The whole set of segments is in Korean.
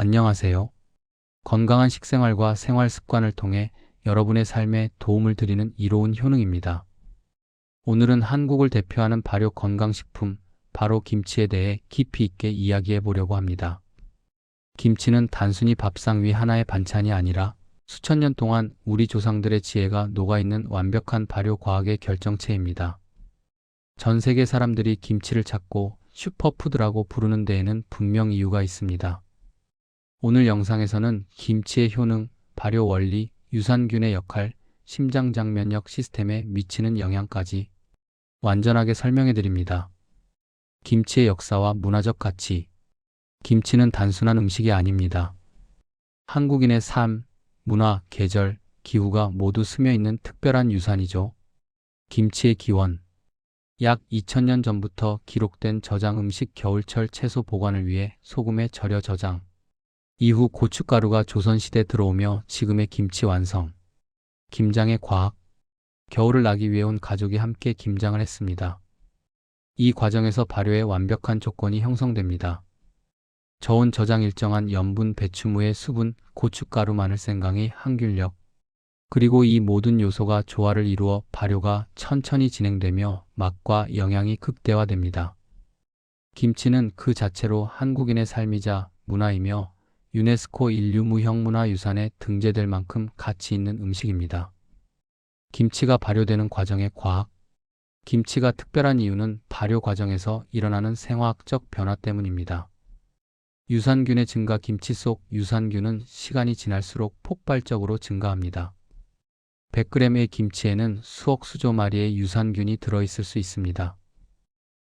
안녕하세요. 건강한 식생활과 생활 습관을 통해 여러분의 삶에 도움을 드리는 이로운 효능입니다. 오늘은 한국을 대표하는 발효 건강식품, 바로 김치에 대해 깊이 있게 이야기해 보려고 합니다. 김치는 단순히 밥상 위 하나의 반찬이 아니라 수천 년 동안 우리 조상들의 지혜가 녹아있는 완벽한 발효 과학의 결정체입니다. 전 세계 사람들이 김치를 찾고 슈퍼푸드라고 부르는 데에는 분명 이유가 있습니다. 오늘 영상에서는 김치의 효능, 발효 원리, 유산균의 역할, 심장 장면역 시스템에 미치는 영향까지 완전하게 설명해 드립니다. 김치의 역사와 문화적 가치. 김치는 단순한 음식이 아닙니다. 한국인의 삶, 문화, 계절, 기후가 모두 스며 있는 특별한 유산이죠. 김치의 기원. 약 2000년 전부터 기록된 저장 음식 겨울철 채소 보관을 위해 소금에 절여 저장. 이후 고춧가루가 조선시대 들어오며 지금의 김치 완성. 김장의 과학. 겨울을 나기 위해 온 가족이 함께 김장을 했습니다. 이 과정에서 발효의 완벽한 조건이 형성됩니다. 저온 저장 일정한 염분 배추무의 수분, 고춧가루 마늘 생강의 항균력, 그리고 이 모든 요소가 조화를 이루어 발효가 천천히 진행되며 맛과 영양이 극대화됩니다. 김치는 그 자체로 한국인의 삶이자 문화이며 유네스코 인류 무형문화유산에 등재될 만큼 가치 있는 음식입니다. 김치가 발효되는 과정의 과학. 김치가 특별한 이유는 발효 과정에서 일어나는 생화학적 변화 때문입니다. 유산균의 증가 김치 속 유산균은 시간이 지날수록 폭발적으로 증가합니다. 100g의 김치에는 수억 수조 마리의 유산균이 들어있을 수 있습니다.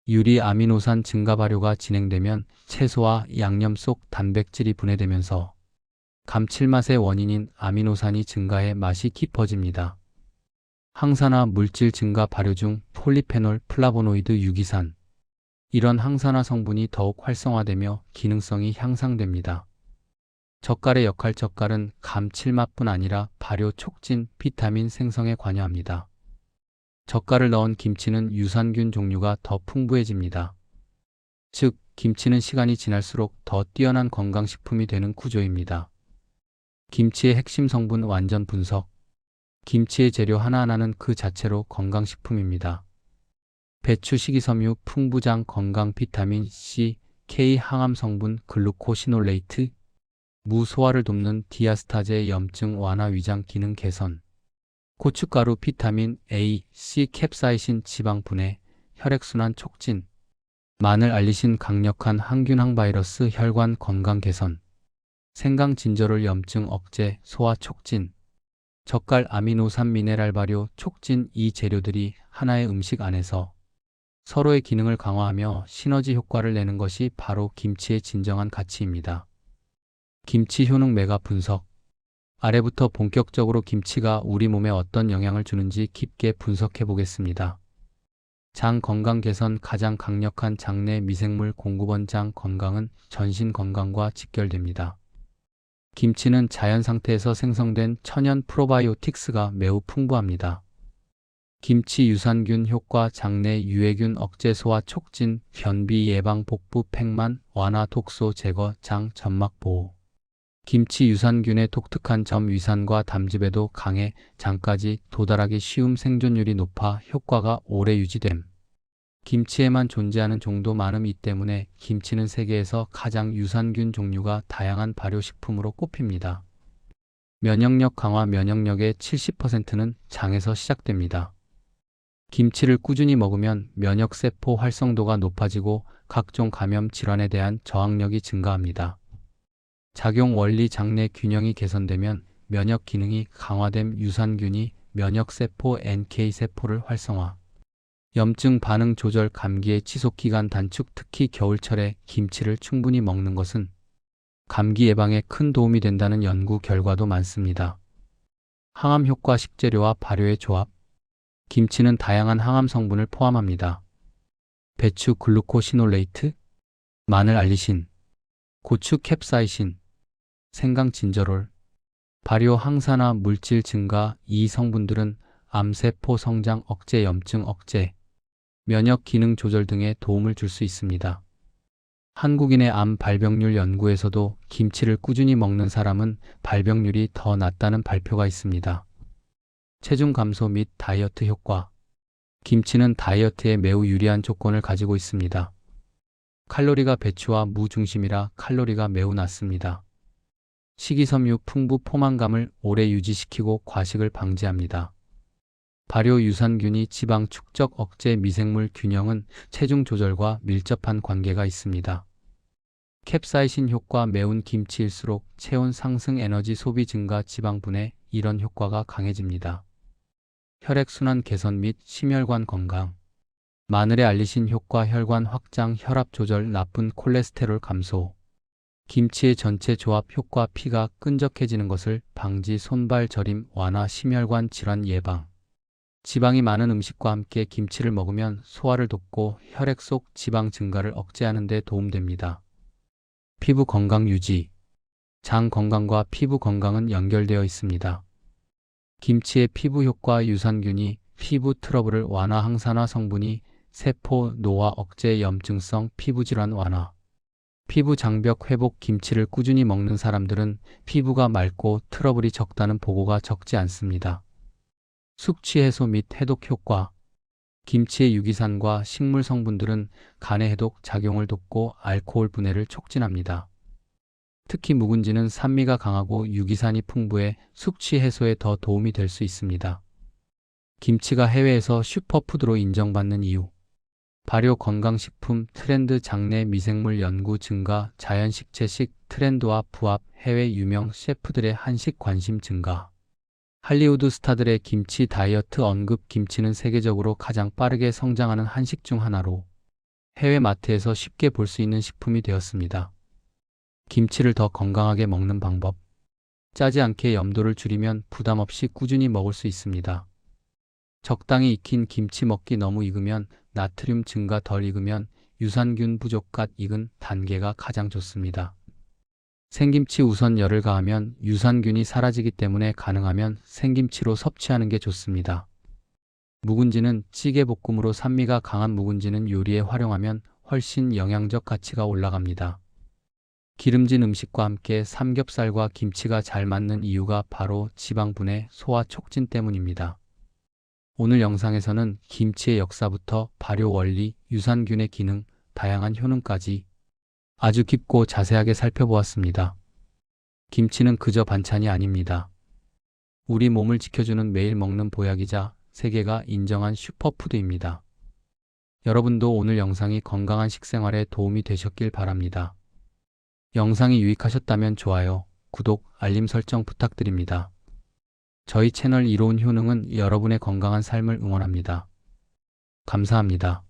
유리 아미노산 증가 발효가 진행되면 채소와 양념 속 단백질이 분해되면서 감칠맛의 원인인 아미노산이 증가해 맛이 깊어집니다. 항산화 물질 증가 발효 중 폴리페놀, 플라보노이드, 유기산 이런 항산화 성분이 더욱 활성화되며 기능성이 향상됩니다. 젓갈의 역할 젓갈은 감칠맛뿐 아니라 발효 촉진, 비타민 생성에 관여합니다. 젓갈을 넣은 김치는 유산균 종류가 더 풍부해집니다. 즉, 김치는 시간이 지날수록 더 뛰어난 건강식품이 되는 구조입니다. 김치의 핵심 성분 완전 분석. 김치의 재료 하나하나는 그 자체로 건강식품입니다. 배추 식이섬유 풍부장 건강 비타민 C, K 항암 성분 글루코시놀레이트, 무 소화를 돕는 디아스타제 염증 완화 위장 기능 개선, 고춧가루 비타민 A, C 캡사이신 지방 분해, 혈액순환 촉진, 마늘 알리신 강력한 항균 항 바이러스 혈관 건강 개선, 생강 진저롤 염증 억제 소화 촉진, 젓갈 아미노산 미네랄 발효 촉진 이 재료들이 하나의 음식 안에서 서로의 기능을 강화하며 시너지 효과를 내는 것이 바로 김치의 진정한 가치입니다. 김치 효능 메가 분석. 아래부터 본격적으로 김치가 우리 몸에 어떤 영향을 주는지 깊게 분석해 보겠습니다. 장 건강 개선 가장 강력한 장내 미생물 공급원 장 건강은 전신 건강과 직결됩니다. 김치는 자연 상태에서 생성된 천연 프로바이오틱스가 매우 풍부합니다. 김치 유산균 효과 장내 유해균 억제 소화 촉진 변비 예방 복부 팽만 완화 독소 제거 장 점막 보호 김치 유산균의 독특한 점 위산과 담즙에도 강해 장까지 도달하기 쉬움 생존율이 높아 효과가 오래 유지됨. 김치에만 존재하는 종도 많음이 때문에 김치는 세계에서 가장 유산균 종류가 다양한 발효식품으로 꼽힙니다. 면역력 강화 면역력의 70%는 장에서 시작됩니다. 김치를 꾸준히 먹으면 면역세포 활성도가 높아지고 각종 감염 질환에 대한 저항력이 증가합니다. 작용 원리 장내 균형이 개선되면 면역 기능이 강화됨 유산균이 면역 세포 NK세포를 활성화. 염증 반응 조절 감기의 지속 기간 단축 특히 겨울철에 김치를 충분히 먹는 것은 감기 예방에 큰 도움이 된다는 연구 결과도 많습니다. 항암 효과 식재료와 발효의 조합 김치는 다양한 항암 성분을 포함합니다. 배추 글루코시놀레이트, 마늘 알리신, 고추 캡사이신, 생강 진저롤, 발효 항산화 물질 증가 이 성분들은 암세포 성장 억제 염증 억제, 면역 기능 조절 등에 도움을 줄 수 있습니다. 한국인의 암 발병률 연구에서도 김치를 꾸준히 먹는 사람은 발병률이 더 낮다는 발표가 있습니다. 체중 감소 및 다이어트 효과. 김치는 다이어트에 매우 유리한 조건을 가지고 있습니다. 칼로리가 배추와 무 중심이라 칼로리가 매우 낮습니다. 식이섬유 풍부 포만감을 오래 유지시키고 과식을 방지합니다. 발효 유산균이 지방 축적 억제 미생물 균형은 체중 조절과 밀접한 관계가 있습니다. 캡사이신 효과 매운 김치일수록 체온 상승 에너지 소비 증가 지방 분해 이런 효과가 강해집니다. 혈액순환 개선 및 심혈관 건강 마늘의 알리신 효과 혈관 확장 혈압 조절 나쁜 콜레스테롤 감소 김치의 전체 조합 효과 피가 끈적해지는 것을 방지 손발 저림 완화 심혈관 질환 예방 지방이 많은 음식과 함께 김치를 먹으면 소화를 돕고 혈액 속 지방 증가를 억제하는 데 도움됩니다. 피부 건강 유지 장 건강과 피부 건강은 연결되어 있습니다. 김치의 피부 효과 유산균이 피부 트러블을 완화 항산화 성분이 세포 노화 억제 염증성 피부 질환 완화 피부 장벽 회복 김치를 꾸준히 먹는 사람들은 피부가 맑고 트러블이 적다는 보고가 적지 않습니다. 숙취 해소 및 해독 효과 김치의 유기산과 식물 성분들은 간의 해독 작용을 돕고 알코올 분해를 촉진합니다. 특히 묵은지는 산미가 강하고 유기산이 풍부해 숙취 해소에 더 도움이 될 수 있습니다. 김치가 해외에서 슈퍼푸드로 인정받는 이유 발효 건강식품 트렌드 장내 미생물 연구 증가 자연식 채식 트렌드와 부합 해외 유명 셰프들의 한식 관심 증가 할리우드 스타들의 김치 다이어트 언급 김치는 세계적으로 가장 빠르게 성장하는 한식 중 하나로 해외 마트에서 쉽게 볼 수 있는 식품이 되었습니다. 김치를 더 건강하게 먹는 방법. 짜지 않게 염도를 줄이면 부담 없이 꾸준히 먹을 수 있습니다. 적당히 익힌 김치 먹기 너무 익으면 나트륨 증가 덜 익으면 유산균 부족갓 익은 단계가 가장 좋습니다. 생김치 우선 열을 가하면 유산균이 사라지기 때문에 가능하면 생김치로 섭취하는 게 좋습니다. 묵은지는 찌개 볶음으로 산미가 강한 묵은지는 요리에 활용하면 훨씬 영양적 가치가 올라갑니다. 기름진 음식과 함께 삼겹살과 김치가 잘 맞는 이유가 바로 지방분해 소화 촉진 때문입니다. 오늘 영상에서는 김치의 역사부터 발효 원리, 유산균의 기능, 다양한 효능까지 아주 깊고 자세하게 살펴보았습니다. 김치는 그저 반찬이 아닙니다. 우리 몸을 지켜주는 매일 먹는 보약이자 세계가 인정한 슈퍼푸드입니다. 여러분도 오늘 영상이 건강한 식생활에 도움이 되셨길 바랍니다. 영상이 유익하셨다면 좋아요, 구독, 알림 설정 부탁드립니다. 저희 채널 이로운 효능은 여러분의 건강한 삶을 응원합니다. 감사합니다.